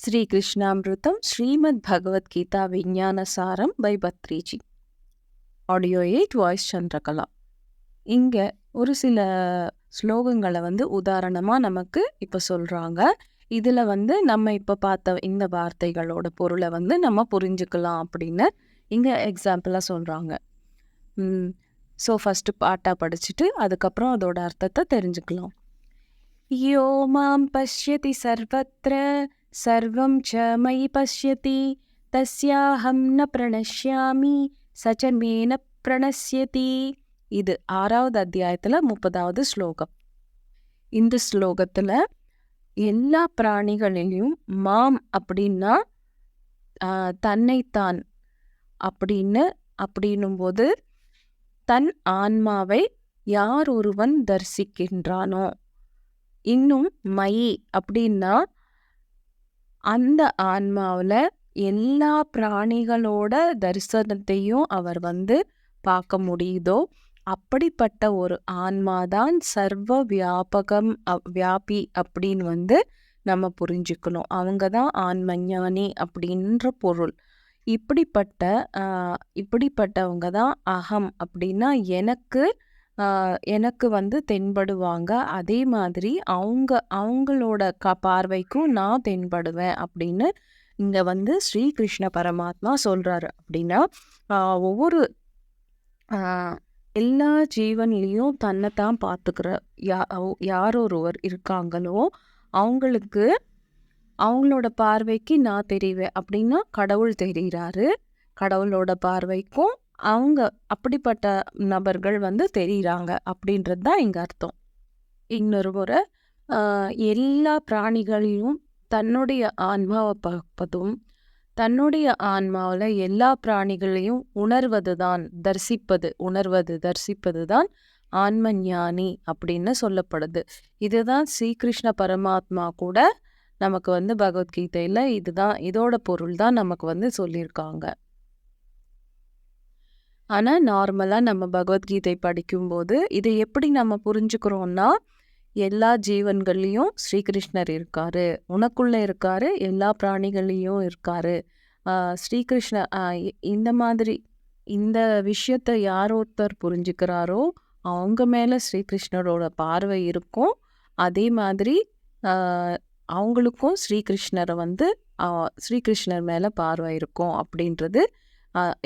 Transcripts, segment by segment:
Sri கிருஷ்ணாமிருத்தம் Srimad Bhagavad Gita Vignana Saram by Patriji. Audio aid voice Chandrakala. இங்கே ஒரு சில ஸ்லோகங்களை வந்து உதாரணமாக நமக்கு இப்போ சொல்கிறாங்க இதில் வந்து நம்ம இப்போ பார்த்த இந்த வார்த்தைகளோட பொருளை வந்து நம்ம புரிஞ்சுக்கலாம் அப்படின்னு இங்கே எக்ஸாம்பிளாக சொல்கிறாங்க ஸோ ஃபஸ்ட்டு பாட்டாக படிச்சுட்டு அதுக்கப்புறம் அதோட அர்த்தத்தை தெரிஞ்சுக்கலாம். யோ மாம் பஷ்யதி சர்வத்திர சர்வம் ச மயி பஷ்யதி தஸ்யாஹம் ந பிரணஷ்யாமி சச்ச மேன பிரணஷ்யதி இது ஆறாவது அத்தியாயத்தில் முப்பதாவது ஸ்லோகம். இந்த ஸ்லோகத்தில் எல்லா பிராணிகளிலையும் மாம் அப்படின்னா ஆஹ், தன்னைத்தான் அப்படின்னு அப்படின்னும்போது தன் ஆன்மாவை யார் ஒருவன் தரிசிக்கின்றானோ? இன்னும் மயி அப்படின்னா அந்த ஆன்மாவில் எல்லா பிராணிகளோட தரிசனத்தையும் அவர் வந்து பார்க்க முடியுதோ அப்படிப்பட்ட ஒரு ஆன்மாதான் சர்வ வியாபகம் வியாபி அப்படின்னு வந்து நம்ம புரிஞ்சுக்கணும். அவங்க தான் ஆன்மஞானி அப்படின்ற பொருள். இப்படிப்பட்ட இப்படிப்பட்டவங்க தான் அகம் அப்படின்னா எனக்கு எனக்கு வந்து தென்படுவாங்க. அதே மாதிரி அவங்க அவங்களோட க பார்வைக்கும் நான் தென்படுவேன் அப்படின்னு இங்கே வந்து ஸ்ரீகிருஷ்ண பரமாத்மா சொல்கிறாரு அப்படின்னா ஒவ்வொரு எல்லா ஜீவன்லேயும் தன்னைத்தான் பார்த்துக்கிற யா யார் ஒருவர் இருக்காங்களோ அவங்களுக்கு அவங்களோட பார்வைக்கு நான் தெரிவேன். அப்படின்னா கடவுள் தெரிகிறாரு கடவுளோட பார்வைக்கும் அவங்க அப்படிப்பட்ட நபர்கள் வந்து தெரிகிறாங்க அப்படின்றது தான் இங்கே அர்த்தம். இன்னொரு முறை எல்லா பிராணிகளையும் தன்னுடைய ஆன்மாவை பார்ப்பதும் தன்னுடைய ஆன்மாவில் எல்லா பிராணிகளையும் உணர்வது தான் தரிசிப்பது உணர்வது தரிசிப்பது தான் ஆன்ம ஞானி அப்படின்னு சொல்லப்படுது. இதுதான் ஸ்ரீகிருஷ்ண பரமாத்மா கூட நமக்கு வந்து பகவத்கீதையில் இதுதான் இதோட பொருள் தான் நமக்கு வந்து சொல்லியிருக்காங்க. ஆனால் நார்மலாக நம்ம பகவத்கீதை படிக்கும்போது இதை எப்படி நம்ம புரிஞ்சுக்கிறோம்னா எல்லா ஜீவன்கள்லேயும் ஸ்ரீகிருஷ்ணர் இருக்கார். உனக்குள்ளே இருக்கார் எல்லா பிராணிகள்லேயும் இருக்கார். ஸ்ரீகிருஷ்ண இந்த மாதிரி இந்த விஷயத்தை யார் ஒருத்தர் புரிஞ்சுக்கிறாரோ அவங்க மேலே ஸ்ரீகிருஷ்ணரோட பார்வை இருக்கும். அதே மாதிரி அவங்களுக்கும் ஸ்ரீகிருஷ்ணரை வந்து ஸ்ரீகிருஷ்ணர் மேலே பார்வை இருக்கும் அப்படின்றது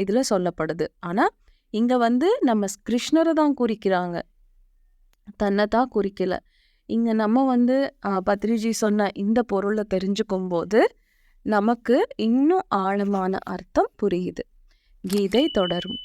இதில் சொல்லப்படுது. ஆனால் இங்கே வந்து நம்ம கிருஷ்ணரை தான் குறிக்கிறாங்க. தன்னை தான் குறிக்கல. இங்கே நம்ம வந்து பத்ரிஜி சொன்ன இந்த பொருளை தெரிஞ்சுக்கும் போது நமக்கு இன்னும் ஆழமான அர்த்தம் புரியுது. கீதை தொடரும்.